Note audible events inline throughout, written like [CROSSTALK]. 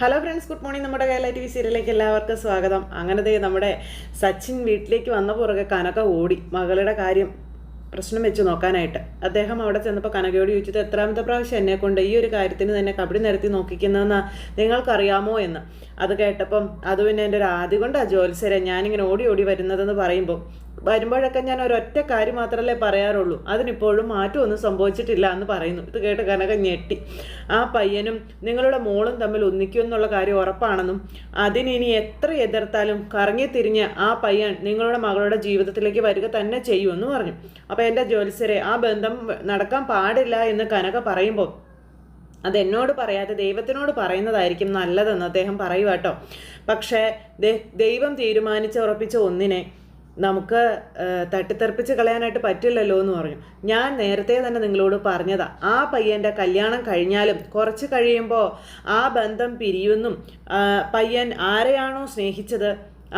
Hello friends good morning നമ്മുടെ Kerala T V സീരിയലിലേക്ക് എല്ലാവർക്കും സ്വാഗതം. അങ്ങനെ ദേ നമ്മുടെ സച്ചിൻ വീട്ടിലേക്ക് വന്ന പുറകെ കനക ഓടി മകളുടെ കാര്യം പ്രശ്നം വെച്ച് നോക്കാനായിട്ട്. അദ്ദേഹം അവിടെ ചെന്നപ്പോൾ കനകയോട് ചോദിച്ചത് എത്രാമത്തെ പ്രാവശ്യം എന്നെ കൊണ്ട് ഈ ഒരു കാര്യത്തിന് തന്നെ കബഡി നിരത്തി നോക്കിക്കുന്നതെന്ന് നിങ്ങൾക്കറിയാമോ എന്ന്? അത് കേട്ടപ്പം അത് പിന്നെ എന്റെ ഒരു ആദ്യം കൊണ്ടാണ് ജോത്സരെ ഞാനിങ്ങനെ ഓടി ഓടി വരുന്നതെന്ന് പറയുമ്പോൾ വരുമ്പോഴൊക്കെ ഞാൻ ഒരൊറ്റ കാര്യം മാത്രമല്ലേ പറയാറുള്ളൂ. അതിനിപ്പോഴും മാറ്റമൊന്നും സംഭവിച്ചിട്ടില്ല എന്ന് പറയുന്നു. ഇത് കേട്ട് കനക ഞെട്ടി. ആ പയ്യനും നിങ്ങളുടെ മോളും തമ്മിൽ ഒന്നിക്കും എന്നുള്ള കാര്യം ഉറപ്പാണെന്നും അതിനിനി എത്ര എതിർത്താലും കറങ്ങി തിരിഞ്ഞ് ആ പയ്യൻ നിങ്ങളുടെ മകളുടെ ജീവിതത്തിലേക്ക് വരിക തന്നെ ചെയ്യുമെന്ന് പറഞ്ഞു. അപ്പോൾ എന്റെ ജ്യോത്സ്യരെ ആ ബന്ധം നടക്കാൻ പാടില്ല എന്ന് കനക പറയുമ്പോൾ അതെന്നോട് പറയാതെ ദൈവത്തിനോട് പറയുന്നതായിരിക്കും നല്ലതെന്ന് അദ്ദേഹം പറയുക കേട്ടോ പക്ഷേ ദൈവം തീരുമാനിച്ച് ഉറപ്പിച്ച ഒന്നിനെ നമുക്ക് തട്ടിത്തെറിപ്പിച്ച് കളയാനായിട്ട് പറ്റില്ലല്ലോ എന്ന് പറഞ്ഞു. ഞാൻ നേരത്തെ തന്നെ നിങ്ങളോട് പറഞ്ഞതാ ആ പയ്യന്റെ കല്യാണം കഴിഞ്ഞാലും കുറച്ച് കഴിയുമ്പോൾ ആ ബന്ധം പിരിയുമെന്നും പയ്യൻ ആരെയാണോ സ്നേഹിച്ചത്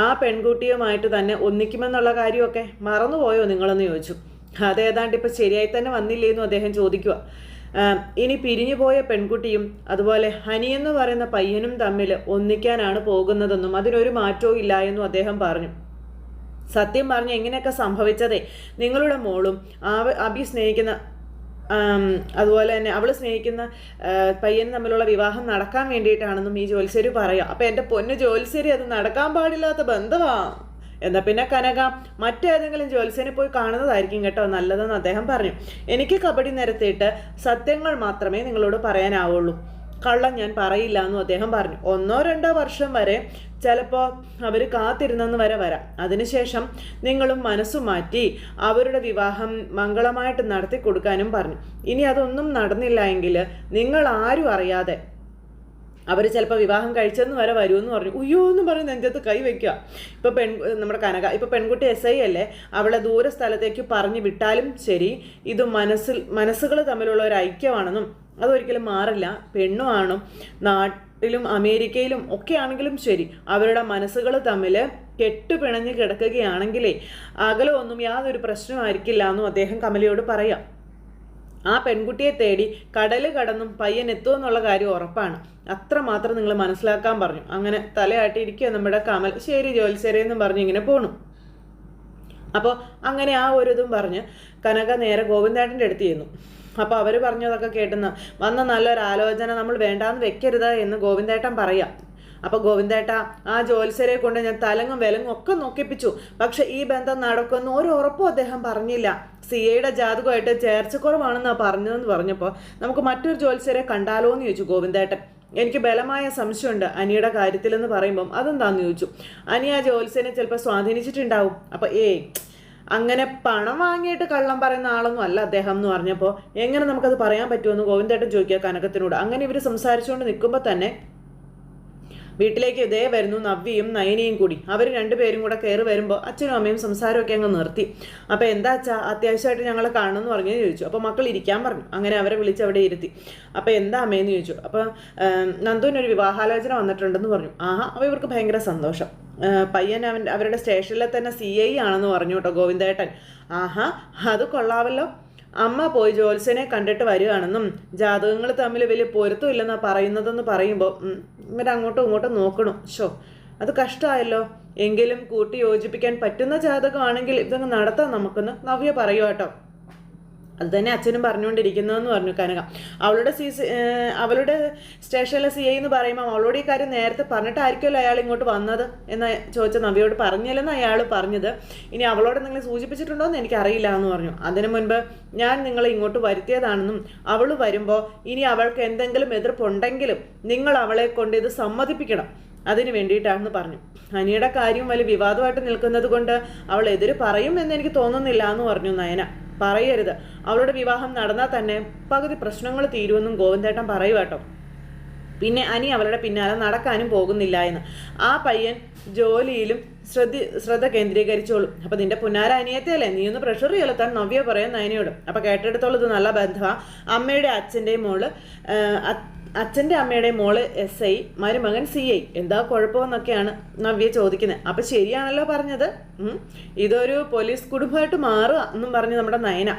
ആ പെൺകുട്ടിയുമായിട്ട് തന്നെ ഒന്നിക്കുമെന്നുള്ള കാര്യമൊക്കെ മറന്നുപോയോ നിങ്ങളെന്ന് ചോദിച്ചു. അതേതാണ്ട് ഇപ്പം ശരിയായി തന്നെ വന്നില്ലേന്നും അദ്ദേഹം ചോദിക്കുക ഇനി ഇനി പിരിഞ്ഞുപോയ പെൺകുട്ടിയും അതുപോലെ ഹനി എന്ന് പറയുന്ന പയ്യനും തമ്മിൽ ഒന്നിക്കാനാണ് പോകുന്നതെന്നും അതിനൊരു മാറ്റവും ഇല്ല എന്നും അദ്ദേഹം പറഞ്ഞു. സത്യം പറഞ്ഞ് എങ്ങനെയൊക്കെ സംഭവിച്ചതേ? നിങ്ങളുടെ മോളും അഭി സ്നേഹിക്കുന്ന അതുപോലെ തന്നെ അവൾ സ്നേഹിക്കുന്ന പയ്യന് തമ്മിലുള്ള വിവാഹം നടക്കാൻ വേണ്ടിയിട്ടാണെന്നും ഈ ജോലിശ്ശേരി പറയാം അപ്പം എന്റെ പൊന്ന് ജോത്സ്യരി അത് നടക്കാൻ പാടില്ലാത്ത ബന്ധമാണ് എന്നാൽ പിന്നെ കനക മറ്റേതെങ്കിലും ജോത്സ്യനെ പോയി കാണുന്നതായിരിക്കും കേട്ടോ നല്ലതെന്ന് അദ്ദേഹം പറഞ്ഞു. എനിക്ക് കബഡി നിരത്തിയിട്ട് സത്യങ്ങൾ മാത്രമേ നിങ്ങളോട് പറയാനാവുള്ളൂ. കള്ളം ഞാൻ പറയില്ല എന്നും അദ്ദേഹം പറഞ്ഞു. ഒന്നോ രണ്ടോ വർഷം വരെ ചിലപ്പോൾ അവർ കാത്തിരുന്നെന്ന് വരെ വരാം. അതിനുശേഷം നിങ്ങളും മനസ്സു മാറ്റി അവരുടെ വിവാഹം മംഗളമായിട്ട് നടത്തി കൊടുക്കാനും പറഞ്ഞു. ഇനി അതൊന്നും നടന്നില്ല എങ്കിൽ നിങ്ങൾ ആരും അറിയാതെ അവർ ചിലപ്പോൾ വിവാഹം കഴിച്ചെന്ന് വരെ വരുമെന്ന് പറഞ്ഞു. ഉയ്യോ എന്ന് പറഞ്ഞ് നെഞ്ചത്ത് കൈ വെക്കുക. ഇപ്പോൾ പെൺ നമ്മുടെ കനക ഇപ്പോൾ പെൺകുട്ടി എസ് ഐ അല്ലേ? അവളെ ദൂര സ്ഥലത്തേക്ക് പറഞ്ഞു വിട്ടാലും ശരി. ഇത് മനസ്സിൽ മനസ്സുകൾ തമ്മിലുള്ള ഒരു ഐക്യമാണെന്നും അതൊരിക്കലും മാറില്ല. പെണ്ണും ആണും നാട്ടിലും അമേരിക്കയിലും ഒക്കെ ആണെങ്കിലും ശരി അവരുടെ മനസ്സുകൾ തമ്മിൽ കെട്ടുപിണഞ്ഞ് കിടക്കുകയാണെങ്കിലേ അകലമൊന്നും യാതൊരു പ്രശ്നമായിരിക്കില്ല എന്നും അദ്ദേഹം കമലയോട് പറയാം. ആ പെൺകുട്ടിയെ തേടി കടൽ കടന്നും പയ്യൻ എത്തുമെന്നുള്ള കാര്യം ഉറപ്പാണ്. അത്രമാത്രം നിങ്ങൾ മനസ്സിലാക്കാൻ പറഞ്ഞു. അങ്ങനെ തലയാട്ടിയിരിക്കുക നമ്മുടെ കമൽ. ശരി ജോത്സരെന്നും പറഞ്ഞു ഇങ്ങനെ പോണു. അപ്പോൾ അങ്ങനെ ആ ഒരു ഇതും പറഞ്ഞ് കനക നേരെ ഗോവിന്ദേട്ടന്റെ അടുത്ത് ചെയ്യുന്നു അപ്പോൾ അവർ പറഞ്ഞതൊക്കെ കേട്ടുന്ന. വന്ന നല്ലൊരു ആലോചന നമ്മൾ വേണ്ടാന്ന് വെക്കരുത് എന്ന് ഗോവിന്ദേട്ടൻ പറയാം. അപ്പോൾ ഗോവിന്ദേട്ട ആ ജോത്സരെ കൊണ്ട് ഞാൻ തലങ്ങും വിലങ്ങും ഒക്കെ നോക്കിപ്പിച്ചു. പക്ഷെ ഈ ബന്ധം നടക്കുമെന്ന് ഒരു ഉറപ്പും അദ്ദേഹം പറഞ്ഞില്ല. സി എയുടെ ജാതകമായിട്ട് ചേർച്ചക്കുറവാണെന്നാണ് പറഞ്ഞതെന്ന് പറഞ്ഞപ്പോൾ നമുക്ക് മറ്റൊരു ജോത്സരെ കണ്ടാലോ എന്ന് ചോദിച്ചു ഗോവിന്ദേട്ടൻ. എനിക്ക് ബലമായ സംശയമുണ്ട് അനിയുടെ കാര്യത്തിലെന്ന് പറയുമ്പം. അതെന്താന്ന് ചോദിച്ചു. അനി ആ ജോത്സ്യനെ ചിലപ്പോൾ സ്വാധീനിച്ചിട്ടുണ്ടാവും. അപ്പോൾ ഏയ് അങ്ങനെ പണം വാങ്ങിയിട്ട് കള്ളം പറയുന്ന ആളൊന്നും അല്ല അദ്ദേഹം എന്ന് പറഞ്ഞപ്പോൾ എങ്ങനെ നമുക്കത് പറയാൻ പറ്റുമെന്ന് ഗോവിന്ദേട്ടൻ ചോദിക്കുക കനകത്തിനോട്. അങ്ങനെ ഇവർ സംസാരിച്ചുകൊണ്ട് നിൽക്കുമ്പോൾ തന്നെ വീട്ടിലേക്ക് ഇതേ വരുന്നു നവ്വിയും നയനിയും കൂടി. അവർ രണ്ടുപേരും കൂടെ കയറി വരുമ്പോൾ അച്ഛനും അമ്മയും സംസാരമൊക്കെ അങ്ങ് നിർത്തി. അപ്പോൾ എന്താ അച്ഛാ അത്യാവശ്യമായിട്ട് ഞങ്ങളെ കാണണമെന്ന് പറഞ്ഞു ചോദിച്ചു. അപ്പോൾ മക്കൾ ഇരിക്കാൻ പറഞ്ഞു. അങ്ങനെ അവരെ വിളിച്ച് അവിടെ ഇരുത്തി. അപ്പോൾ എന്താ അമ്മയെന്ന് ചോദിച്ചു. അപ്പോൾ നന്ദുവിനൊരു വിവാഹാലോചന വന്നിട്ടുണ്ടെന്ന് പറഞ്ഞു. ആഹാ അപ്പോൾ ഇവർക്ക് ഭയങ്കര സന്തോഷം. പയ്യൻ അവൻ അവരുടെ സ്റ്റേഷനിലെ തന്നെ സി ഐ ആണെന്ന് പറഞ്ഞു കേട്ടോ ഗോവിന്ദേട്ടൻ. ആഹാ അത് കൊള്ളാവല്ലോ. അമ്മ പോയി ജോത്സ്യനെ കണ്ടിട്ട് വരികയാണെന്നും ജാതകങ്ങൾ തമ്മിൽ വലിയ പൊരുത്തമില്ലെന്നാണ് പറയുന്നതെന്ന് പറയുമ്പോൾ ഇവരങ്ങോട്ടും ഇങ്ങോട്ടും നോക്കണം. ഷോ അത് കഷ്ടമായല്ലോ. എങ്കിലും കൂട്ടി യോജിപ്പിക്കാൻ പറ്റുന്ന ജാതകമാണെങ്കിൽ ഇതങ്ങ് നടത്താം നമുക്കൊന്ന് നവ്യ പറയുക കേട്ടോ. അത് തന്നെ അച്ഛനും പറഞ്ഞുകൊണ്ടിരിക്കുന്നതെന്ന് പറഞ്ഞു കനക. അവളുടെ സി അവളുടെ സ്റ്റേഷനിലെ സി ഐ എന്ന് പറയുമ്പോൾ അവളോട് ഈ കാര്യം നേരത്തെ പറഞ്ഞിട്ടായിരിക്കുമല്ലോ അയാൾ ഇങ്ങോട്ട് വന്നത് എന്ന് ചോദിച്ച നവിയോട് പറഞ്ഞില്ലെന്ന് അയാൾ പറഞ്ഞത്. ഇനി അവളോട് നിങ്ങൾ സൂചിപ്പിച്ചിട്ടുണ്ടോ എന്ന് എനിക്കറിയില്ല എന്ന് പറഞ്ഞു. അതിനു മുൻപ് ഞാൻ നിങ്ങളെ ഇങ്ങോട്ട് വരുത്തിയതാണെന്നും അവൾ വരുമ്പോൾ ഇനി അവൾക്ക് എന്തെങ്കിലും എതിർപ്പുണ്ടെങ്കിലും നിങ്ങൾ അവളെ കൊണ്ട് ഇത് സമ്മതിപ്പിക്കണം. അതിന് വേണ്ടിയിട്ടാണെന്ന് പറഞ്ഞു. അനിയുടെ കാര്യം വലിയ വിവാദമായിട്ട് നിൽക്കുന്നത് കൊണ്ട് അവൾ എതിര് പറയും എന്ന് എനിക്ക് തോന്നുന്നില്ല എന്ന് പറഞ്ഞു നയന. പറയരുത്. അവളുടെ വിവാഹം നടന്നാൽ തന്നെ പകുതി പ്രശ്നങ്ങൾ തീരുമെന്നും ഗോവിന്ദേട്ടൻ പറയുക കേട്ടോ. പിന്നെ അനി അവളുടെ പിന്നാലെ നടക്കാനും പോകുന്നില്ല എന്ന്. ആ പയ്യൻ ജോലിയിലും ശ്രദ്ധ ശ്രദ്ധ കേന്ദ്രീകരിച്ചോളും. അപ്പൊ നിന്റെ പുന്നാര അനിയത്തിയല്ലേ? നീ ഒന്ന് പ്രഷർ ചെലുത്താൻ നവ്യ പറയാൻ നയനയോട് അപ്പൊ കേട്ടെടുത്തോളം ഇത് നല്ല ബന്ധമാണ് അമ്മയുടെ അച്ഛന്റെയും മോൾ അച്ഛന്റെ അമ്മയുടെ മോൾ എസ് ഐ മരുമകൻ സി ഐ എന്താ കുഴപ്പമെന്നൊക്കെയാണ് നവ്യ ചോദിക്കുന്നത് അപ്പം ശരിയാണല്ലോ പറഞ്ഞത്. ഇതൊരു പോലീസ് കുടുംബമായിട്ട് മാറുക എന്നും പറഞ്ഞ് നമ്മുടെ നയന.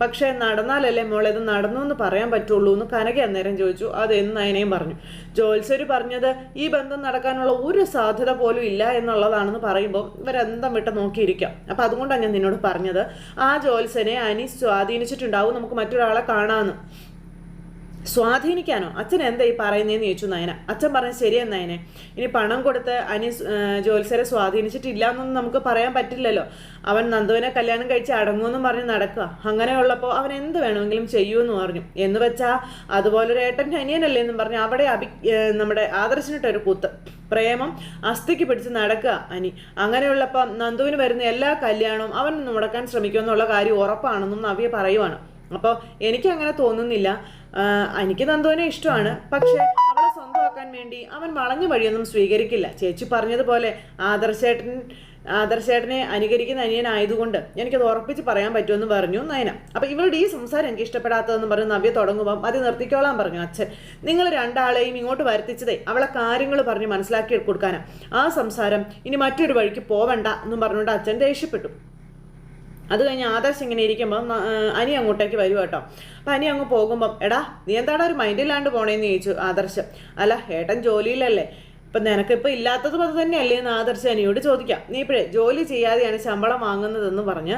പക്ഷേ നടന്നാലല്ലേ മോളെ ഇത് നടന്നു എന്ന് പറയാൻ പറ്റുള്ളൂ എന്ന് കനക അന്നേരം ചോദിച്ചു. അതെന്ന് നയനയും പറഞ്ഞു. ജോത്സ്യര് പറഞ്ഞത് ഈ ബന്ധം നടക്കാനുള്ള ഒരു സാധ്യത പോലും ഇല്ല എന്നുള്ളതാണെന്ന് പറയുമ്പോൾ ഇവരെന്തം വിട്ട് നോക്കിയിരിക്കാം. അപ്പം അതുകൊണ്ടാണ് ഞാൻ നിന്നോട് പറഞ്ഞത്. ആ ജോത്സനെ അനി സ്വാധീനിച്ചിട്ടുണ്ടാവും. നമുക്ക് മറ്റൊരാളെ കാണാമെന്ന് സ്വാധീനിക്കാനോ? അച്ഛൻ എന്താ ഈ പറയുന്നതെന്ന് ചോദിച്ചു നയന. അച്ഛൻ പറഞ്ഞത് ശരിയെന്ന് നയനെ. ഇനി പണം കൊടുത്ത് അനി ജോത്സരെ സ്വാധീനിച്ചിട്ടില്ല എന്നൊന്നും നമുക്ക് പറയാൻ പറ്റില്ലല്ലോ. അവൻ നന്ദുവിനെ കല്യാണം കഴിച്ച് അടങ്ങുമെന്നും പറഞ്ഞ് നടക്കുക അങ്ങനെയുള്ളപ്പോൾ അവൻ എന്ത് വേണമെങ്കിലും ചെയ്യുമെന്ന് പറഞ്ഞു എന്ന് വെച്ചാൽ അതുപോലൊരു ഏട്ടന്റെ അനിയനല്ലേ എന്നും പറഞ്ഞു അവിടെ അഭി നമ്മുടെ ആദർശനിട്ടൊരു കുത്ത്. പ്രേമം അസ്ഥിക്ക് പിടിച്ച് നടക്കുക അനി. അങ്ങനെയുള്ളപ്പോൾ നന്ദുവിന് വരുന്ന എല്ലാ കല്യാണവും അവൻ മുടക്കാൻ ശ്രമിക്കുമെന്നുള്ള കാര്യം ഉറപ്പാണെന്നും നവ്യ പറയുവാണ്. അപ്പോൾ എനിക്ക് അങ്ങനെ തോന്നുന്നില്ല. എനിക്ക് നന്ദുവിനെ ഇഷ്ടമാണ്. പക്ഷേ അവളെ സ്വന്തമാക്കാൻ വേണ്ടി അവൻ വളഞ്ഞ വഴിയൊന്നും സ്വീകരിക്കില്ല. ചേച്ചി പറഞ്ഞതുപോലെ ആദർശേട്ടൻ ആദർശേട്ടനെ അനുകരിക്കുന്ന അനിയനായതുകൊണ്ട് എനിക്കത് ഉറപ്പിച്ച് പറയാൻ പറ്റുമെന്ന് പറഞ്ഞു നയന. അപ്പം ഇവളുടെ ഈ സംസാരം എനിക്ക് ഇഷ്ടപ്പെടാത്തതെന്ന് പറഞ്ഞ് നവ്യ തുടങ്ങുമ്പം അത് നിർത്തിക്കോളാൻ പറഞ്ഞു അച്ഛൻ. നിങ്ങൾ രണ്ടാളെയും ഇങ്ങോട്ട് വരുത്തിച്ചതേ അവളെ കാര്യങ്ങൾ പറഞ്ഞ് മനസ്സിലാക്കി കൊടുക്കാനാണ് ആ സംസാരം ഇനി മറ്റൊരു വഴിക്ക് പോവണ്ട എന്നും പറഞ്ഞുകൊണ്ട് അച്ഛൻ ദേഷ്യപ്പെട്ടു. അത് കഴിഞ്ഞ് ആദർശ് ഇങ്ങനെ ഇരിക്കുമ്പം അനി അങ്ങോട്ടേക്ക് വരും കേട്ടോ. അപ്പം അനി അങ്ങ് പോകുമ്പം എടാ നീ എന്താടാ ഒരു മൈൻഡില്ലാണ്ട് പോണേന്ന് ചോദിച്ചു ആദർശ്. അല്ല ഏട്ടൻ ജോലിയിലല്ലേ. ഇപ്പം നിനക്കിപ്പോൾ ഇല്ലാത്തതും അത് തന്നെയല്ലേ എന്ന് ആദർശ് അനിയോട് ചോദിക്കാം. നീ ഇപ്പോഴേ ജോലി ചെയ്യാതെയാണ് ശമ്പളം വാങ്ങുന്നതെന്ന് പറഞ്ഞ്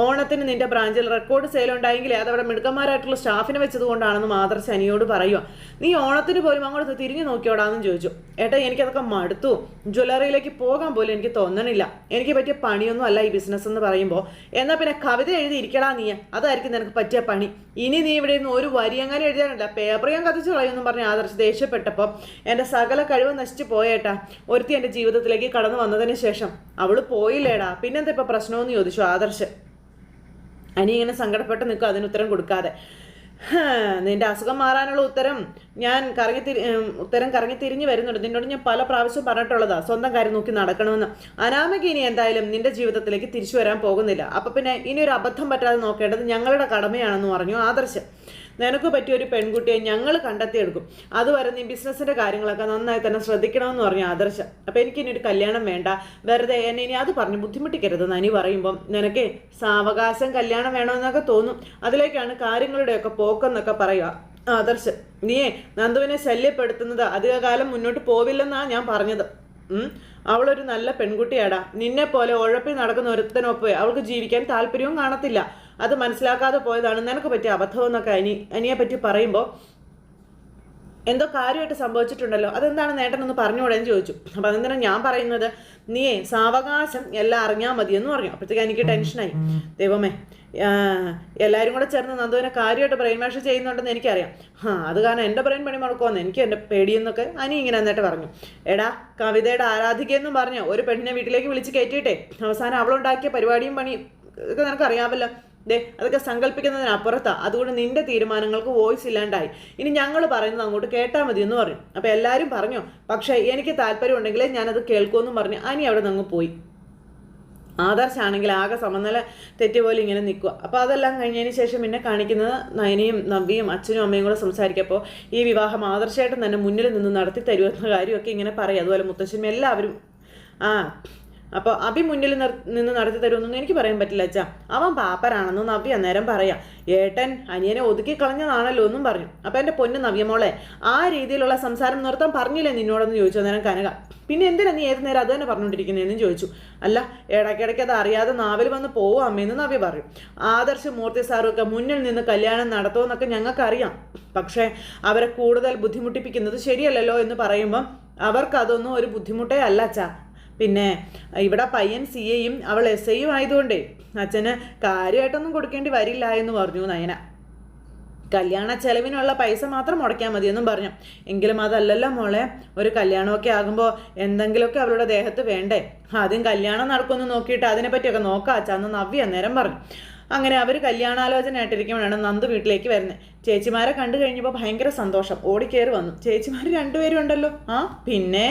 ഓണത്തിന് നിന്റെ ബ്രാഞ്ചിൽ റെക്കോർഡ് സെയിൽ ഉണ്ടായെങ്കിൽ അതവിടെ മിടുക്കന്മാരായിട്ടുള്ള സ്റ്റാഫിനെ വെച്ചതുകൊണ്ടാണെന്നും ആദർശ് അനിയോട് പറയുക നീ ഓണത്തിന് പോലും അങ്ങോട്ട് തിരിഞ്ഞു നോക്കിയോടാന്നും ചോദിച്ചു. ഏട്ടാ എനിക്കതൊക്കെ മടുത്തു. ജ്വല്ലറിയിലേക്ക് പോകാൻ പോലും എനിക്ക് തോന്നണില്ല. എനിക്ക് പറ്റിയ പണിയൊന്നും അല്ല ഈ ബിസിനസ് എന്ന് പറയുമ്പോൾ എന്നാൽ പിന്നെ കവിത എഴുതി ഇരിക്കടാ നീ. അതായിരിക്കും നിനക്ക് പറ്റിയ പണി. ഇനി നീ ഇവിടെ നിന്ന് ഒരു വരി അങ്ങനെ എഴുതാനില്ല പേപ്പർ ഞാൻ കത്തിച്ചു കളയുമെന്ന് പറഞ്ഞ് ആദർശ് ദേഷ്യപ്പെട്ടപ്പോൾ എന്റെ സകല കഴിവ് നശിച്ചു പോയേട്ടാ. ഒരുത്തി എന്റെ ജീവിതത്തിലേക്ക് കടന്നു വന്നതിന് ശേഷം അവൾ പോയില്ലേടാ. പിന്നെന്താ ഇപ്പം പ്രശ്നമെന്ന് ചോദിച്ചു ആദർശ്. അനി ഇങ്ങനെ സങ്കടപ്പെട്ട് നിൽക്കും അതിന് ഉത്തരം കൊടുക്കാതെ. നിന്റെ അസുഖം മാറാനുള്ള ഉത്തരം ഞാൻ കറങ്ങി തിരി ഉത്തരം കറങ്ങി തിരിഞ്ഞു വരുന്നുണ്ട്. നിന്നോട് ഞാൻ പല പ്രാവശ്യം പറഞ്ഞിട്ടുള്ളതാ. സ്വന്തം കാര്യം നോക്കി നടക്കണമെന്ന്. അനാമിക ഇനി എന്തായാലും നിന്റെ ജീവിതത്തിലേക്ക് തിരിച്ചു വരാൻ പോകുന്നില്ല. അപ്പൊ പിന്നെ ഇനി ഒരു അബദ്ധം പറ്റാതെ നോക്കേണ്ടത് ഞങ്ങളുടെ കടമയാണെന്ന് പറഞ്ഞു ആദർശ്. നിനക്ക് പറ്റിയ ഒരു പെൺകുട്ടിയെ ഞങ്ങൾ കണ്ടെത്തിയെടുക്കും. അതുവരെ നീ ബിസിനസ്സിന്റെ കാര്യങ്ങളൊക്കെ നന്നായി തന്നെ ശ്രദ്ധിക്കണമെന്ന് പറഞ്ഞു ആദർശ. അപ്പൊ എനിക്ക് ഇനി ഒരു കല്യാണം വേണ്ട. വെറുതെ എന്നെ ഇനി അത് പറഞ്ഞ് ബുദ്ധിമുട്ടിക്കരുത് നനി പറയുമ്പം നിനക്ക് സാവകാശം കല്യാണം വേണമെന്നൊക്കെ തോന്നും. അതിലേക്കാണ് കാര്യങ്ങളുടെയൊക്കെ പോക്കെന്നൊക്കെ പറയുക ആദർശ് നീയേ നന്ദുവിനെ ശല്യപ്പെടുത്തുന്നത് അധികകാലം മുന്നോട്ട് പോവില്ലെന്നാണ് ഞാൻ പറഞ്ഞത്. അവളൊരു നല്ല പെൺകുട്ടിയാടാ. നിന്നെ പോലെ ഉഴപ്പി നടക്കുന്ന ഒരുത്തനൊപ്പം അവൾക്ക് ജീവിക്കാൻ താല്പര്യവും കാണത്തില്ല. അത് മനസ്സിലാക്കാതെ പോയതാണ് നിനക്ക് പറ്റിയ അബദ്ധമെന്നൊക്കെ അനി അനിയെ പറ്റി പറയുമ്പോൾ എന്തോ കാര്യമായിട്ട് സംഭവിച്ചിട്ടുണ്ടല്ലോ. അതെന്താണ് നേട്ടനൊന്ന് പറഞ്ഞുകൂടെന്ന് ചോദിച്ചു. അപ്പം അതെന്തിനാണ് ഞാൻ പറയുന്നത്? നീയേ സാവകാശം എല്ലാം അറിഞ്ഞാൽ മതി എന്ന് പറഞ്ഞു. അപ്പോഴത്തേക്ക് എനിക്ക് ടെൻഷനായി. ദൈവമേ എല്ലാവരും കൂടെ ചേർന്ന് നന്ദുവിനെ കാര്യമായിട്ട് ബ്രെയിൻ വാഷ് ചെയ്യുന്നുണ്ടെന്ന് എനിക്കറിയാം. ആ അത് കാരണം എന്റെ ബ്രെയിൻ പണി മുടക്കുമെന്ന് എനിക്ക് എന്റെ പേടിയെന്നൊക്കെ അനി ഇങ്ങനെ എന്നിട്ട് പറഞ്ഞു. എടാ കവിതയുടെ ആരാധികയെന്നും പറഞ്ഞു ഒരു പെണ്ണിനെ വീട്ടിലേക്ക് വിളിച്ച് കയറ്റിയിട്ടേ. അവസാനം അവളുണ്ടാക്കിയ പരിപാടിയും പണിയും ഒക്കെ നിനക്കറിയാമല്ലോ. ദേ അതൊക്കെ സങ്കല്പിക്കുന്നതിനപ്പുറത്താണ് അതുകൊണ്ട് നിന്റെ തീരുമാനങ്ങൾക്ക് വോയിസ് ഇല്ലാണ്ടായി. ഇനി ഞങ്ങൾ പറയുന്നത് അങ്ങോട്ട് കേട്ടാൽ മതി എന്ന് പറഞ്ഞു. അപ്പോൾ എല്ലാവരും പറഞ്ഞു പക്ഷേ എനിക്ക് താല്പര്യം ഉണ്ടെങ്കിൽ ഞാനത് കേൾക്കുമെന്നും പറഞ്ഞു അനി അവിടെ നിന്ന് പോയി. ആദർശാണെങ്കിൽ ആകെ സമനില തെറ്റി പോലെ ഇങ്ങനെ നിൽക്കുക. അപ്പോൾ അതെല്ലാം കഴിഞ്ഞതിന് ശേഷം പിന്നെ കാണിക്കുന്നത് നയനയും നവ്യയും അച്ഛനും അമ്മയും കൂടെ സംസാരിക്കപ്പോൾ ഈ വിവാഹം ആദർശമായിട്ടും തന്നെ മുന്നിൽ നിന്ന് നടത്തി തരുമെന്ന കാര്യമൊക്കെ ഇങ്ങനെ പറയും. അതുപോലെ മുത്തശ്ശനും എല്ലാവരും ആ അപ്പോൾ അഭി മുന്നിൽ നിന്ന് നടത്തി തരുമെന്നൊന്നും എനിക്ക് പറയാൻ പറ്റില്ല അച്ഛാ. അവൻ പാപ്പരാണെന്ന് നവ്യ അന്നേരം പറയാം. ഏട്ടൻ അനിയനെ ഒതുക്കി കളഞ്ഞതാണല്ലോ എന്നും പറഞ്ഞു. അപ്പോൾ എന്റെ പൊന്നു നവ്യമോളെ ആ രീതിയിലുള്ള സംസാരം നിർത്താൻ പറഞ്ഞില്ലേ നിന്നോടൊന്ന് ചോദിച്ചു അന്നേരം കനക. പിന്നെ എന്തിനാ നീ ഏത് നേരം അത് തന്നെ പറഞ്ഞുകൊണ്ടിരിക്കുന്നതെന്നും ചോദിച്ചു. അല്ല ഇടയ്ക്കിടയ്ക്ക് അത് അറിയാതെ നാവിൽ വന്ന് പോവും അമ്മയെന്ന് നവ്യ പറയും. ആദർശ് മൂർത്തി സാറും ഒക്കെ മുന്നിൽ നിന്ന് കല്യാണം നടത്തുമെന്നൊക്കെ ഞങ്ങൾക്കറിയാം. പക്ഷേ അവരെ കൂടുതൽ ബുദ്ധിമുട്ടിപ്പിക്കുന്നത് ശരിയല്ലല്ലോ എന്ന് പറയുമ്പം അവർക്കതൊന്നും ഒരു ബുദ്ധിമുട്ടേ അല്ല അച്ഛാ. പിന്നെ ഇവിടെ പയ്യൻ സി എയും അവൾ എസ് ഐയും ആയതുകൊണ്ടേ അച്ഛന് കാര്യമായിട്ടൊന്നും കൊടുക്കേണ്ടി വരില്ല എന്ന് പറഞ്ഞു നയന. കല്യാണ ചെലവിനുള്ള പൈസ മാത്രം മുടക്കിയാൽ മതിയെന്നും പറഞ്ഞു. എങ്കിലും അതല്ലല്ലോ മോളെ ഒരു കല്യാണമൊക്കെ ആകുമ്പോൾ എന്തെങ്കിലുമൊക്കെ അവളുടെ ദേഹത്ത് വേണ്ടേ? ആദ്യം കല്യാണം നടക്കുമെന്ന് നോക്കിയിട്ട് അതിനെപ്പറ്റിയൊക്കെ നോക്കാം അച്ഛന്ന് നവ്യ അന്നേരം പറഞ്ഞു. അങ്ങനെ അവർ കല്യാണാലോചന ആയിട്ടിരിക്കുമ്പോഴാണ് നന്ദു വീട്ടിലേക്ക് വരുന്നത്. ചേച്ചിമാരെ കണ്ടു കഴിഞ്ഞപ്പോൾ ഭയങ്കര സന്തോഷം. ഓടിക്കയറി വന്നു. ചേച്ചിമാർ രണ്ടുപേരും ഉണ്ടല്ലോ. ആ പിന്നെ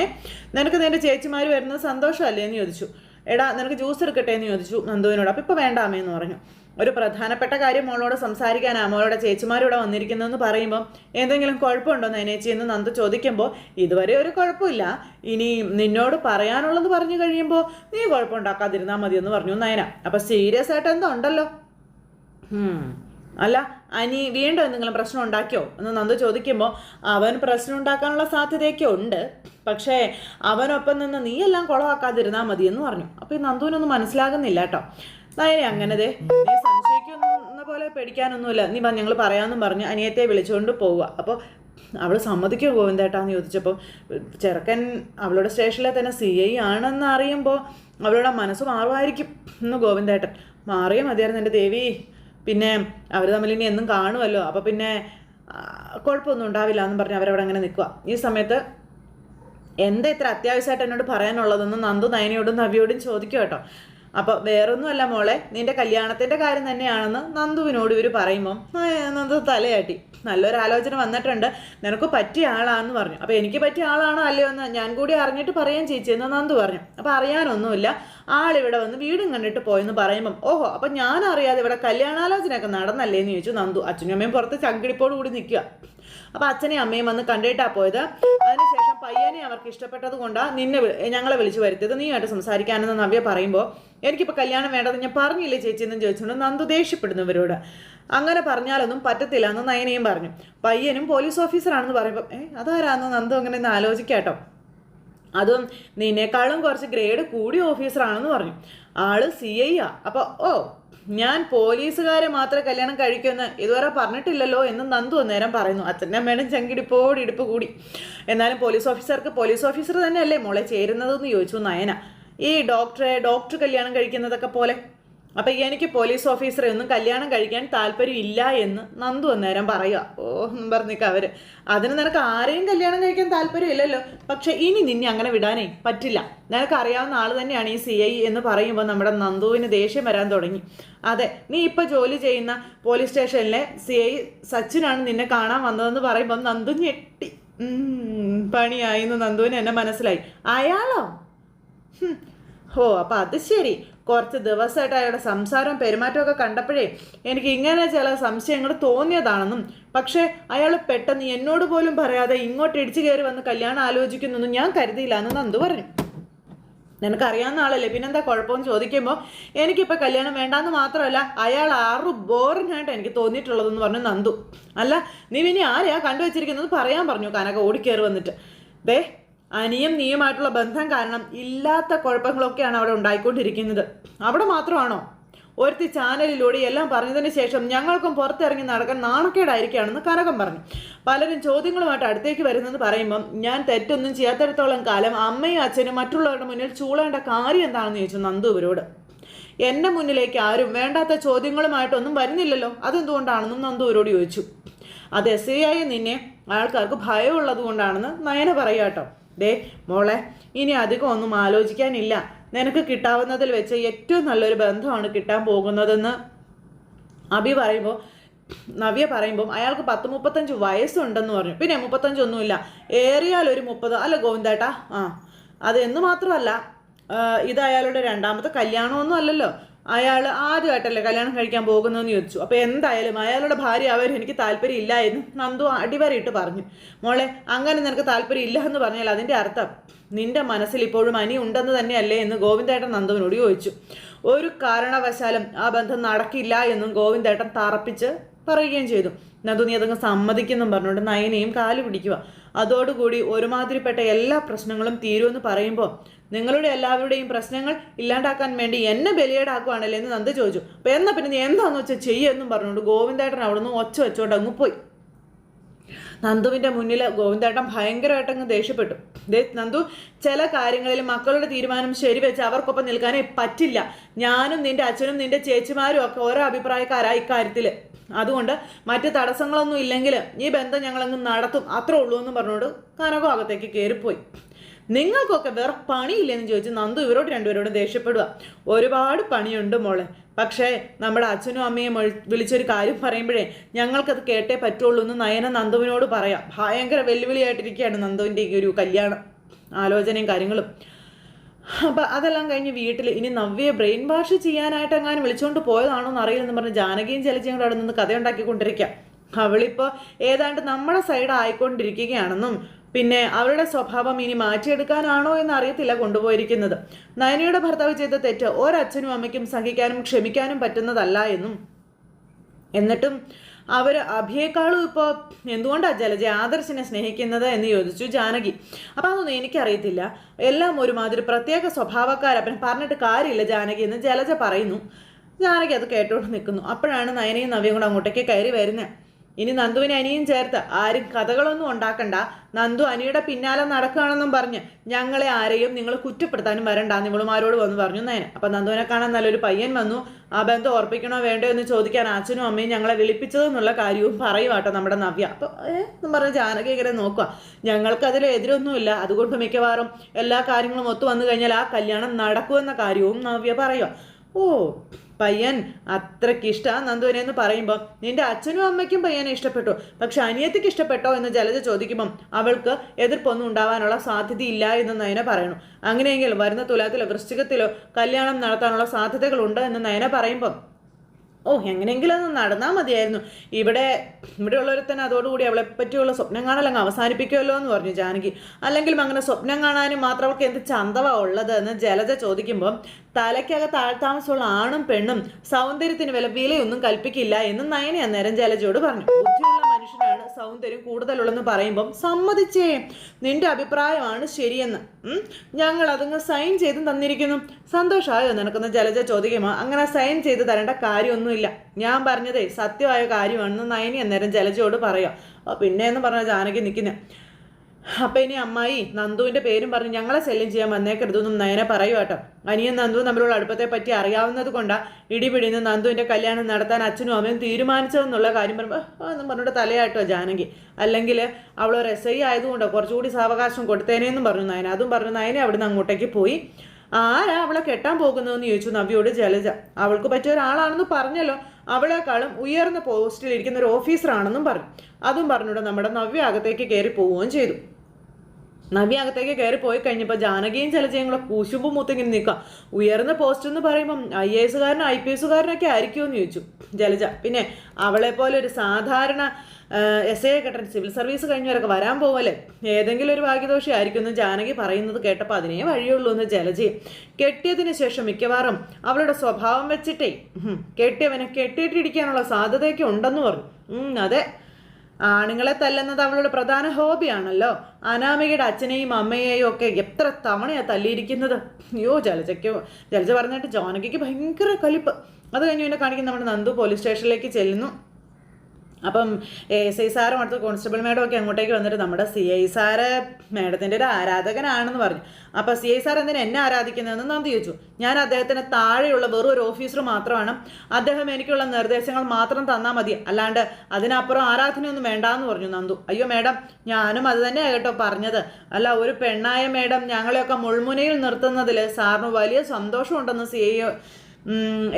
നിനക്ക് നിന്റെ ചേച്ചിമാർ വരുന്നത് സന്തോഷമല്ലേ എന്ന് ചോദിച്ചു. എടാ നിനക്ക് ജ്യൂസ് എടുക്കട്ടെ എന്ന് ചോദിച്ചു നന്ദുവിനോട്. അപ്പം ഇപ്പോൾ വേണ്ട അമ്മയെന്ന് പറഞ്ഞു. ഒരു പ്രധാനപ്പെട്ട കാര്യം മോളോട് സംസാരിക്കാനാണ് മോളുടെ ചേച്ചിമാരിവിടെ വന്നിരിക്കുന്നതെന്ന് പറയുമ്പോൾ എന്തെങ്കിലും കുഴപ്പമുണ്ടോ നയനേച്ചി എന്ന് നന്ദു ചോദിക്കുമ്പോൾ ഇതുവരെ ഒരു കുഴപ്പമില്ല. ഇനി നിന്നോട് പറയാനുള്ളത് പറഞ്ഞു കഴിയുമ്പോൾ നീ കുഴപ്പമുണ്ടാക്കാതിരുന്നാൽ മതി എന്ന് പറഞ്ഞു നയന. അപ്പം സീരിയസ് ആയിട്ട് എന്തോ ഉണ്ടല്ലോ. അല്ല അനി വീണ്ടും എന്തെങ്കിലും പ്രശ്നം ഉണ്ടാക്കിയോ? എന്ന് നന്ദു ചോദിക്കുമ്പോൾ അവൻ പ്രശ്നം ഉണ്ടാക്കാനുള്ള സാധ്യതയൊക്കെ ഉണ്ട്. പക്ഷേ അവനൊപ്പം നിന്ന് നീ എല്ലാം കുളമാക്കാതിരുന്നാൽ മതി എന്ന് പറഞ്ഞു. അപ്പോൾ ഈ നന്ദുവിനൊന്നും മനസ്സിലാകുന്നില്ല കേട്ടോ. നയനെ അങ്ങനതെ നീ സംശയിക്കുന്ന പോലെ പേടിക്കാനൊന്നുമില്ല. നീ ഞങ്ങൾ പറയാമെന്നും പറഞ്ഞു അനിയത്തെ വിളിച്ചുകൊണ്ട് പോവുക. അപ്പോൾ അവൾ സമ്മതിക്കോ ഗോവിന്ദേട്ടാന്ന് ചോദിച്ചപ്പോൾ ചെറുക്കൻ അവളുടെ സ്റ്റേഷനിലെ തന്നെ സി ഐ ആണെന്ന് അറിയുമ്പോൾ അവളുടെ മനസ്സ് മാറുമായിരിക്കും എന്ന് ഗോവിന്ദേട്ടൻ. മാറിയേ മതിയായിരുന്നു എന്റെ ദേവി. പിന്നെ അവർ തമ്മിൽ ഇനി എന്നും കാണുമല്ലോ അപ്പോൾ പിന്നെ കുഴപ്പമൊന്നും ഉണ്ടാവില്ല എന്ന് പറഞ്ഞ് അവരവിടെ അങ്ങനെ നിൽക്കുക ഈ സമയത്ത് എന്താ ഇത്ര അത്യാവശ്യമായിട്ട് എന്നോട് പറയാനുള്ളതെന്ന് നന്ദു നയനയോടും നവിയോടും ചോദിക്കും കേട്ടോ. അപ്പോൾ വേറൊന്നുമല്ല മോളെ നിന്റെ കല്യാണത്തിന്റെ കാര്യം തന്നെയാണെന്ന് നന്ദുവിനോട് ഇവർ പറയുമ്പോൾ നന്ദു തലയാട്ടി. നല്ലൊരു ആലോചന വന്നിട്ടുണ്ട്. നിനക്ക് പറ്റിയ ആളാന്ന് പറഞ്ഞു. അപ്പോൾ എനിക്ക് പറ്റിയ ആളാണോ അല്ലയോ എന്ന് ഞാൻ കൂടി അറിഞ്ഞിട്ട് പറയാൻ ചേച്ചി എന്ന് നന്ദു പറഞ്ഞു. അപ്പോൾ അറിയാനൊന്നുമില്ല. ആളിവിടെ വന്ന് വീടും കണ്ടിട്ട് പോയെന്ന് പറയുമ്പം ഓഹോ അപ്പം ഞാൻ അറിയാതെ ഇവിടെ കല്യാണാലോചനയൊക്കെ നടന്നല്ലേ എന്ന് ചോദിച്ചു നന്ദു. അച്ഛനും അമ്മയും പുറത്ത് ചങ്കിടിപ്പോട് കൂടി നിൽക്കുക. അപ്പോൾ അച്ഛനെയും അമ്മയും വന്ന് കണ്ടിട്ടാ പോയത്. അതിനുശേഷം പയ്യനെ അവർക്ക് ഇഷ്ടപ്പെട്ടത് കൊണ്ടാണ് നിന്നെ ഞങ്ങളെ വിളിച്ചു വരുത്തിയത്. നീയായിട്ട് സംസാരിക്കാനെന്ന് നവ്യ പറയുമ്പോൾ എനിക്കിപ്പോൾ കല്യാണം വേണ്ടത് ഞാൻ പറഞ്ഞില്ലേ ചേച്ചി? എന്നും ചോദിച്ചുകൊണ്ട് നന്ദു ദേഷ്യപ്പെടുന്നവരോട് അങ്ങനെ പറഞ്ഞാലൊന്നും പറ്റത്തില്ല എന്ന് നയനയും പറഞ്ഞു. പയ്യനും പോലീസ് ഓഫീസറാണെന്ന് പറയുമ്പോൾ ഏ അതാരാന്ന് നന്ദു അങ്ങനെ ഒന്ന് ആലോചിക്കാട്ടോ. അതും നിന്നേക്കാളും കുറച്ച് ഗ്രേഡ് കൂടി ഓഫീസറാണെന്ന് പറഞ്ഞു. ആൾ സി ഐ ആ. അപ്പോൾ ഓ ഞാൻ പോലീസുകാരെ മാത്രം കല്യാണം കഴിക്കുമെന്ന് ഇതുവരെ പറഞ്ഞിട്ടില്ലല്ലോ എന്ന് നന്ദു അന്നേരം പറയുന്നു. അച്ഛന്റെ അമ്മയുടെ ചങ്കിടിപ്പോട് ഇടുപ്പ് കൂടി. എന്നാലും പോലീസ് ഓഫീസർക്ക് പോലീസ് ഓഫീസർ തന്നെയല്ലേ മോളെ ചേരുന്നതെന്ന് ചോദിച്ചു നയന. ഈ ഡോക്ടറെ ഡോക്ടർ കല്യാണം കഴിക്കുന്നതൊക്കെ പോലെ അപ്പം എനിക്ക് പോലീസ് ഓഫീസറെ ഒന്നും കല്യാണം കഴിക്കാൻ താല്പര്യം ഇല്ല എന്ന് നന്ദു അന്നേരം പറയുക ഓ എന്നും പറഞ്ഞിക്ക അവർ. അതിന് നിനക്ക് ആരെയും കല്യാണം കഴിക്കാൻ താല്പര്യം ഇല്ലല്ലോ. പക്ഷെ ഇനി നിന്നെ അങ്ങനെ വിടാനേ പറ്റില്ല. നിനക്ക് അറിയാവുന്ന ആൾ തന്നെയാണ് ഈ സി ഐ എന്ന് പറയുമ്പോൾ നമ്മുടെ നന്ദുവിന് ദേഷ്യം വരാൻ തുടങ്ങി. അതെ നീ ഇപ്പൊ ജോലി ചെയ്യുന്ന പോലീസ് സ്റ്റേഷനിലെ സി ഐ സച്ചിനാണ് നിന്നെ കാണാൻ വന്നതെന്ന് പറയുമ്പോൾ നന്ദു ഞെട്ടി. പണിയായി എന്ന് നന്ദുവിന് എന്നെ മനസ്സിലായി. അയാളോ? ഓ അപ്പം അത് ശരി. കുറച്ച് ദിവസമായിട്ട് അയാളുടെ സംസാരം പെരുമാറ്റമൊക്കെ കണ്ടപ്പോഴേ എനിക്ക് ഇങ്ങനെ ചില സംശയങ്ങൾ തോന്നിയതാണെന്നും പക്ഷേ അയാൾ പെട്ടെന്ന് എന്നോട് പോലും പറയാതെ ഇങ്ങോട്ട് ഇടിച്ചു കയറി വന്ന് കല്യാണം ആലോചിക്കുന്നൊന്നും ഞാൻ കരുതിയില്ല എന്ന് നന്ദു പറഞ്ഞു. നിനക്കറിയാവുന്ന ആളല്ലേ? പിന്നെന്താ കുഴപ്പമെന്ന് ചോദിക്കുമ്പോൾ എനിക്കിപ്പോൾ കല്യാണം വേണ്ടാന്ന് മാത്രമല്ല അയാൾ ആറു ബോറിനായിട്ട് എനിക്ക് തോന്നിയിട്ടുള്ളതെന്ന് പറഞ്ഞു നന്ദു. അല്ല നീ പിന്നെ ആരെയാ കണ്ടുവച്ചിരിക്കുന്നത്? പറയാൻ പറഞ്ഞു കനക ഓടിക്കയറി വന്നിട്ട്. ദേ അനിയും നീയുമായിട്ടുള്ള ബന്ധം കാരണം ഇല്ലാത്ത കുഴപ്പങ്ങളൊക്കെയാണ് അവിടെ ഉണ്ടായിക്കൊണ്ടിരിക്കുന്നത്. അവിടെ മാത്രമാണോ? ഒരുത്തി ചാനലിലൂടെ എല്ലാം പറഞ്ഞതിന് ശേഷം ഞങ്ങൾക്കും പുറത്തിറങ്ങി നടക്കാൻ നാണക്കേടായിരിക്കുകയാണെന്ന് കനകം പറഞ്ഞു. പലരും ചോദ്യങ്ങളുമായിട്ട് അടുത്തേക്ക് വരുന്നെന്ന് പറയുമ്പം ഞാൻ തെറ്റൊന്നും ചെയ്യാത്തടത്തോളം കാലം അമ്മയും അച്ഛനും മറ്റുള്ളവരുടെ മുന്നിൽ ചൂളേണ്ട കാര്യം എന്താണെന്ന് ചോദിച്ചു നന്ദു ഇവരോട്. എന്റെ മുന്നിലേക്ക് ആരും വേണ്ടാത്ത ചോദ്യങ്ങളുമായിട്ടൊന്നും വരുന്നില്ലല്ലോ. അതെന്തുകൊണ്ടാണെന്നും നന്ദു ഇവരോട് ചോദിച്ചു. അത് എസ് ഐ ആയി നിന്നെ ആൾക്കാർക്ക് ഭയമുള്ളത് കൊണ്ടാണെന്ന് നയന പറയാട്ടോ ദേ മോളെ ഇനി അധികം ഒന്നും ആലോചിക്കാനില്ല. നിനക്ക് കിട്ടാവുന്നതിൽ വെച്ച് ഏറ്റവും നല്ലൊരു ബന്ധമാണ് കിട്ടാൻ പോകുന്നതെന്ന് അഭി പറയുമ്പോൾ നവ്യ പറയുമ്പോൾ അയാൾക്ക് പത്ത് മുപ്പത്തഞ്ച് വയസ്സുണ്ടെന്ന് പറഞ്ഞു. പിന്നെ മുപ്പത്തഞ്ചൊന്നുമില്ല. ഏറിയാൽ ഒരു മുപ്പത്. അല്ല ഗോവിന്ദേട്ടാ ആ അത് എന്ന് മാത്രമല്ല ഇത് അയാളുടെ രണ്ടാമത്തെ കല്യാണമൊന്നും അല്ലല്ലോ. അയാൾ ആദ്യമായിട്ടല്ലേ കല്യാണം കഴിക്കാൻ പോകുന്നതെന്ന് ചോദിച്ചു. അപ്പോൾ എന്തായാലും അയാളുടെ ഭാര്യ അവർ എനിക്ക് താല്പര്യം ഇല്ല എന്ന് നന്ദു അടിവരയിട്ട് പറഞ്ഞു. മോളെ അങ്ങനെ നിനക്ക് താല്പര്യം ഇല്ല എന്ന് പറഞ്ഞാൽ അതിന്റെ അർത്ഥം നിന്റെ മനസ്സിൽ ഇപ്പോഴും അനി ഉണ്ടെന്ന് തന്നെയല്ലേ എന്ന് ഗോവിന്ദേട്ടൻ നന്ദുവിനോട് ചോദിച്ചു. ഒരു കാരണവശാലും ആ ബന്ധം നടക്കില്ല എന്നും ഗോവിന്ദേട്ടൻ തറപ്പിച്ച് പറയുകയും ചെയ്തു. നന്ദു നീ അതങ്ങ് സമ്മതിക്കുന്നും പറഞ്ഞുകൊണ്ട് നയനയും കാൽ പിടിക്കുക. അതോടുകൂടി ഒരുമാതിരിപ്പെട്ട എല്ലാ പ്രശ്നങ്ങളും തീരുമെന്ന് പറയുമ്പോൾ നിങ്ങളുടെ എല്ലാവരുടെയും പ്രശ്നങ്ങൾ ഇല്ലാണ്ടാക്കാൻ വേണ്ടി എന്നെ ബലിയേടാക്കുവാണല്ലേ എന്ന് നന്ദ ചോദിച്ചു. അപ്പം എന്നാൽ പിന്നെ നീ എന്താണെന്ന് വെച്ചാൽ ചെയ്യുമെന്നും പറഞ്ഞുകൊണ്ട് ഗോവിന്ദേട്ടൻ അവിടെ നിന്ന് ഒച്ച വെച്ചോണ്ട് അങ്ങ് പോയി. നന്ദുവിന്റെ മുന്നിൽ ഗോവിന്ദേട്ടൻ ഭയങ്കരമായിട്ടങ്ങ് ദേഷ്യപ്പെട്ടു. നന്ദു ചില കാര്യങ്ങളിൽ മക്കളുടെ തീരുമാനം ശരി വെച്ച് അവർക്കൊപ്പം നിൽക്കാനേ പറ്റില്ല. ഞാനും നിന്റെ അച്ഛനും നിന്റെ ചേച്ചിമാരും ഒക്കെ ഓരോ അഭിപ്രായക്കാരായി ഇക്കാര്യത്തിൽ അതുകൊണ്ട് മറ്റ് തടസ്സങ്ങളൊന്നും ഇല്ലെങ്കിൽ ഈ ബന്ധം ഞങ്ങളങ്ങ് നടത്തും. അത്രേ ഉള്ളൂ എന്ന് പറഞ്ഞുകൊണ്ട് കനകം അകത്തേക്ക് കയറിപ്പോയി നിങ്ങൾക്കൊക്കെ വേറെ പണിയില്ലെന്ന് ചോദിച്ച് നന്ദു ഇവരോട് രണ്ടുപേരോടും ദേഷ്യപ്പെടുക ഒരുപാട് പണിയുണ്ട് മോളെ. പക്ഷേ നമ്മുടെ അച്ഛനും അമ്മയും വിളിച്ചൊരു കാര്യം പറയുമ്പോഴേ ഞങ്ങൾക്കത് കേട്ടേ പറ്റുള്ളൂ എന്ന് നയന നന്ദുവിനോട് പറയാം. ഭയങ്കര വെല്ലുവിളിയായിട്ടിരിക്കുകയാണ് നന്ദുവിന്റെ ഈ ഒരു കല്യാണം ആലോചനയും കാര്യങ്ങളും. അപ്പം അതെല്ലാം കഴിഞ്ഞ് വീട്ടിൽ ഇനി നവ്യയെ ബ്രെയിൻ വാഷ് ചെയ്യാനായിട്ട് എങ്ങാനും വിളിച്ചുകൊണ്ട് പോയതാണോ എന്ന് അറിയില്ലെന്ന് പറഞ്ഞ് ജാനകിയും ചലച്ചിയും കൂടെ അവിടെ നിന്ന് കഥയുണ്ടാക്കിക്കൊണ്ടിരിക്കുക അവളിപ്പോൾ ഏതാണ്ട് നമ്മുടെ സൈഡ് ആയിക്കൊണ്ടിരിക്കുകയാണെന്നും പിന്നെ അവരുടെ സ്വഭാവം ഇനി മാറ്റിയെടുക്കാനാണോ എന്ന് അറിയത്തില്ല കൊണ്ടുപോയിരിക്കുന്നത്. നയനയുടെ ഭർത്താവ് ചെയ്ത തെറ്റ് ഒരച്ഛനും അമ്മയ്ക്കും സഹിക്കാനും ക്ഷമിക്കാനും പറ്റുന്നതല്ല എന്നും. എന്നിട്ടും അവർ അഭിയേക്കാളും ഇപ്പോൾ എന്തുകൊണ്ടാണ് ജലജ ആദർശിനെ സ്നേഹിക്കുന്നത് എന്ന് ചോദിച്ചു ജാനകി. അപ്പം അതൊന്നും എനിക്കറിയത്തില്ല. എല്ലാം ഒരുമാതിരി പ്രത്യേക സ്വഭാവക്കാരാ. പിന്നെ പറഞ്ഞിട്ട് കാര്യമില്ല ജാനകി എന്ന് ജലജ പറയുന്നു. ജാനകി അത് കേട്ടോണ്ട് നിൽക്കുന്നു. അപ്പോഴാണ് നയനയും നവ്യം കൂടെ അങ്ങോട്ടേക്ക് കയറി വരുന്നത് ഇനി നന്ദുവിനെ അനിയും ചേർത്ത് ആരും കഥകളൊന്നും ഉണ്ടാക്കണ്ട. നന്ദു അനിയുടെ പിന്നാലെ നടക്കുകയാണെന്നും പറഞ്ഞ് ഞങ്ങളെ ആരെയും നിങ്ങൾ കുറ്റപ്പെടുത്താനും വരണ്ട. നിങ്ങളുമാരോട് വന്ന് പറഞ്ഞു നയന അപ്പം നന്ദുവിനെ കാണാൻ നല്ലൊരു പയ്യൻ വന്നു. ആ ബന്ധം ഓർപ്പിക്കണോ വേണ്ടോ എന്ന് ചോദിക്കാൻ അച്ഛനും അമ്മയും ഞങ്ങളെ വിളിപ്പിച്ചതെന്നുള്ള കാര്യവും പറയുവാട്ടോ നമ്മുടെ നവ്യ. അപ്പോൾ ഏന്നും പറഞ്ഞ് ജാനകി ഇങ്ങനെ നോക്കുക. ഞങ്ങൾക്കതിൽ എതിരൊന്നുമില്ല. അതുകൊണ്ട് മിക്കവാറും എല്ലാ കാര്യങ്ങളും ഒത്തു വന്നു കഴിഞ്ഞാൽ ആ കല്യാണം നടക്കുമെന്ന കാര്യവും നവ്യ പറയുക. ഓ പയ്യൻ അത്രയ്ക്ക് ഇഷ്ടമാണ് നന്ദുവിനെ എന്ന് പറയുമ്പോൾ നിന്റെ അച്ഛനും അമ്മയ്ക്കും പയ്യനെ ഇഷ്ടപ്പെട്ടു. പക്ഷെ അനിയത്തിക്ക് ഇഷ്ടപ്പെട്ടോ എന്ന് ജലജ ചോദിക്കുമ്പം അവൾക്ക് എതിർപ്പൊന്നും ഉണ്ടാവാനുള്ള സാധ്യതയില്ല എന്ന് നയന പറയണു അങ്ങനെയെങ്കിൽ വരുന്ന തുലാത്തിലോ വൃശ്ചികത്തിലോ കല്യാണം നടത്താനുള്ള സാധ്യതകളുണ്ട് എന്ന് നയന പറയുമ്പം. ഓ എങ്ങനെയെങ്കിലും അത് നടന്നാൽ മതിയായിരുന്നു. ഇവിടെ ഇവിടെ തന്നെ അതോടുകൂടി അവളെ പറ്റിയുള്ള സ്വപ്നം കാണലങ്ങ് അവസാനിപ്പിക്കുമല്ലോ എന്ന് പറഞ്ഞു ജാനകി. അല്ലെങ്കിലും അങ്ങനെ സ്വപ്നം കാണാനും മാത്രം അവൾക്ക് എന്ത് ചന്തവാ ഉള്ളത് എന്ന് ജലജ ചോദിക്കുമ്പോൾ തലയ്ക്കകത്ത് ആൾത്താമസമുള്ള ആണും പെണ്ണും സൗന്ദര്യത്തിന് വില വിലയൊന്നും കൽപ്പിക്കില്ല എന്ന് നയനെ അന്നേരം ജലജയോട് പറഞ്ഞു. ബുദ്ധിയുള്ള മനുഷ്യനാണ് സൗന്ദര്യം കൂടുതലുള്ളെന്ന് പറയുമ്പം സമ്മതിച്ചേ. നിന്റെ അഭിപ്രായമാണ് ശരിയെന്ന്? ഞങ്ങൾ അതങ്ങ് സൈൻ ചെയ്തും തന്നിരിക്കുന്നു. സന്തോഷമായോ നടക്കുന്ന ജലജ ചോദിക്കുമോ അങ്ങനെ സൈൻ ചെയ്ത് തരേണ്ട കാര്യമൊന്നുമില്ല ഞാൻ പറഞ്ഞതേ സത്യമായ കാര്യമാണെന്ന് നയനി അന്നേരം ജലജയോട് പറയാം. പിന്നെ എന്ന് പറഞ്ഞ ജാനകി നിൽക്കുന്നത് അപ്പം ഇനി അമ്മായി നന്ദുവിന്റെ പേരും പറഞ്ഞ് ഞങ്ങളെ ശല്യം ചെയ്യാൻ വന്നേക്കരുതെന്നും നയന പറയുക കേട്ടോ അനിയും നന്ദുവും തമ്മിലുള്ള അടുപ്പത്തെ പറ്റി അറിയാവുന്നത് കൊണ്ടാണ് ഇടിപിടിന്ന് നന്ദുവിന്റെ കല്യാണം നടത്താൻ അച്ഛനും അമ്മയും തീരുമാനിച്ചതെന്നുള്ള കാര്യം പറയുമ്പോൾ എന്നും പറഞ്ഞിട്ട് തലയാട്ടോ ജാനകി. അല്ലെങ്കിൽ അവൾ ഒരു എസ് ഐ ആയതുകൊണ്ടോ കുറച്ചുകൂടി സാവകാശം കൊടുത്തേനേന്നും പറഞ്ഞു നയന. അതും പറഞ്ഞു നയനെ അവിടുന്ന് അങ്ങോട്ടേക്ക് പോയി. ആരാ അവളെ കെട്ടാൻ പോകുന്നതെന്ന് ചോദിച്ചു നവ്യോട് ജലജ. അവൾക്ക് പറ്റിയ ഒരാളാണെന്ന് പറഞ്ഞല്ലോ. അവളെക്കാളും ഉയർന്ന പോസ്റ്റിൽ ഇരിക്കുന്ന ഒരു ഓഫീസറാണെന്നും പറഞ്ഞു. അതും പറഞ്ഞുകൂടെ നമ്മുടെ നവ്യ അകത്തേക്ക് കയറി പോവുകയും ചെയ്തു. നവ്യ അകത്തേക്ക് കയറി പോയി കഴിഞ്ഞപ്പോൾ ജാനകിയും ജലജയും കൂടെ കൂശുമ്പും മുത്തിങ്ങനെ ഉയർന്ന പോസ്റ്റ് എന്ന് പറയുമ്പം ഐ എ എസുകാരനും ഐ പി എസുകാരനൊക്കെ ആയിരിക്കുമെന്ന് ചോദിച്ചു ജലജ. പിന്നെ അവളെ പോലെ ഒരു സാധാരണ എസ് ഐ കെട്ടൻ സിവിൽ സർവീസ് കഴിഞ്ഞവരൊക്കെ വരാൻ പോവല്ലേ? ഏതെങ്കിലും ഒരു ഭാഗ്യദോഷി ആയിരിക്കും എന്ന് ജാനകി പറയുന്നത് കേട്ടപ്പോൾ അതിനേ വഴിയുള്ളൂ എന്ന് ജലജി കെട്ടിയതിന് ശേഷം മിക്കവാറും അവളുടെ സ്വഭാവം വെച്ചിട്ടേ കെട്ടിയവനെ കെട്ടിയിട്ടിരിക്കാനുള്ള സാധ്യതയൊക്കെ ഉണ്ടെന്ന് പറഞ്ഞു. അതെ. ആണുങ്ങളെ തല്ലുന്നത് അവളുടെ പ്രധാന ഹോബിയാണല്ലോ അനാമികയുടെ അച്ഛനെയും അമ്മയെയും ഒക്കെ എത്ര തവണയാണ് തല്ലിയിരിക്കുന്നത്? അയ്യോ ജലജയ്ക്ക് ജലജ പറഞ്ഞിട്ട് ജാനകിക്ക് ഭയങ്കര കലിപ്പ്. അത് കഴിഞ്ഞ് പിന്നെ കാണിക്കുന്ന നമ്മുടെ നന്ദു പോലീസ് സ്റ്റേഷനിലേക്ക് ചെല്ലുന്നു. അപ്പം എസ് ഐ സാറും അടുത്ത കോൺസ്റ്റബിൾ മേഡം ഒക്കെ അങ്ങോട്ടേക്ക് വന്നിട്ട് നമ്മുടെ സി ഐ സാറ് മേഡത്തിന്റെ ഒരു ആരാധകനാണെന്ന് പറഞ്ഞു. അപ്പോൾ സി ഐ സാർ എന്തിനാ എന്നെ ആരാധിക്കുന്നതെന്ന് നാം ചോദിച്ചു. ഞാൻ അദ്ദേഹത്തിന് താഴെയുള്ള വെറും ഒരു ഓഫീസർ മാത്രമാണ്. അദ്ദേഹം എനിക്കുള്ള നിർദ്ദേശങ്ങൾ മാത്രം തന്നാൽ മതി. അല്ലാണ്ട് അതിനപ്പുറം ആരാധനയൊന്നും വേണ്ടാന്ന് പറഞ്ഞു നന്ദു. അയ്യോ മേഡം ഞാനും അത് തന്നെയാണ് കേട്ടോ പറഞ്ഞത്. അല്ല ഒരു പെണ്ണായ മേഡം ഞങ്ങളെയൊക്കെ മുൾമുനയിൽ നിർത്തുന്നതിൽ സാറിന് വലിയ സന്തോഷമുണ്ടെന്ന് C I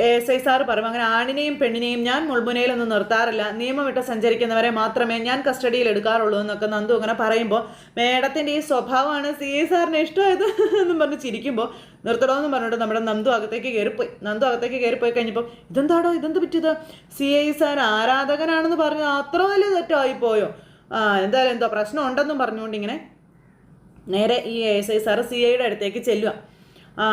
S I sir പറയും അങ്ങനെ ആണിനെയും പെണ്ണിനെയും ഞാൻ മുൾമുനയിലൊന്നും നിർത്താറില്ല. നിയമം വിട്ട് സഞ്ചരിക്കുന്നവരെ മാത്രമേ ഞാൻ കസ്റ്റഡിയിൽ എടുക്കാറുള്ളൂ എന്നൊക്കെ നന്ദു അങ്ങനെ പറയുമ്പോൾ മേഡത്തിന്റെ ഈ സ്വഭാവമാണ് സി ഐ സാറിന് ഇഷ്ടമായത് [LAUGHS] എന്നും പറഞ്ഞ് ചിരിക്കുമ്പോൾ നിർത്തണമെന്ന് പറഞ്ഞിട്ട് നമ്മുടെ നന്ദു അകത്തേക്ക് കയറിപ്പോയി. നന്ദു അകത്തേക്ക് കയറിപ്പോയി കഴിഞ്ഞപ്പോൾ ഇതെന്താടോ ഇതെന്ത് പറ്റിയത്? സി ഐ സാർ ആരാധകനാണെന്ന് പറഞ്ഞ് അത്ര വലിയ തെറ്റായി പോയോ ആ എന്തായാലും എന്തോ പ്രശ്നം ഉണ്ടെന്നും പറഞ്ഞുകൊണ്ട് ഇങ്ങനെ നേരെ ഈ എസ് ഐ സാറ് സി ഐയുടെ അടുത്തേക്ക് ചെല്ലുക ആ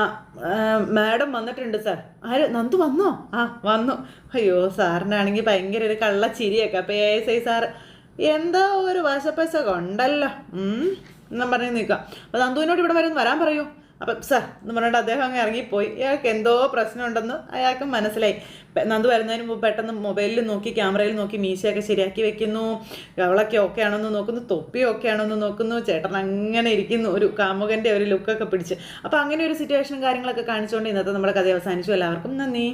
മാഡം വന്നിട്ടുണ്ട് സാർ. ആര്? നന്ദു വന്നോ? ആ വന്നു. അയ്യോ സാറിനാണെങ്കിൽ ഭയങ്കര ഒരു കള്ള ചിരിയൊക്കെ അപ്പോൾ എ എസ് ഐ സാർ എന്തോ ഒരു വശപ്പശ ഉണ്ടല്ലോ എന്നും പറഞ്ഞ് നിൽക്കാം. അപ്പോൾ നന്ദുവിനോട് ഇവിടെ വരെ വരാൻ പറയൂ. അപ്പം സാർ എന്ന് പറഞ്ഞിട്ട് അദ്ദേഹം അങ്ങ് ഇറങ്ങിപ്പോയി. ഇയാൾക്ക് എന്തോ പ്രശ്നമുണ്ടെന്ന് അയാൾക്ക് മനസ്സിലായി. നന്ദു വരുന്നതിന് മുമ്പ് പെട്ടെന്ന് മൊബൈലിൽ നോക്കി ക്യാമറയിൽ നോക്കി മീശയൊക്കെ ശരിയാക്കി വെക്കുന്നു. അവളൊക്കെ ഓക്കെ ആണെന്ന് നോക്കുന്നു തൊപ്പി ഓക്കെ ആണോന്ന് നോക്കുന്നു. ചേട്ടൻ അങ്ങനെ ഇരിക്കുന്നു ഒരു കാമുകന്റെ ഒരു ലുക്കൊക്കെ പിടിച്ച്. അപ്പോൾ അങ്ങനെ ഒരു സിറ്റുവേഷനും കാര്യങ്ങളൊക്കെ കാണിച്ചുകൊണ്ട് ഇന്നത്തെ നമ്മുടെ കഥ അവസാനിച്ചു. എല്ലാവർക്കും നന്ദി.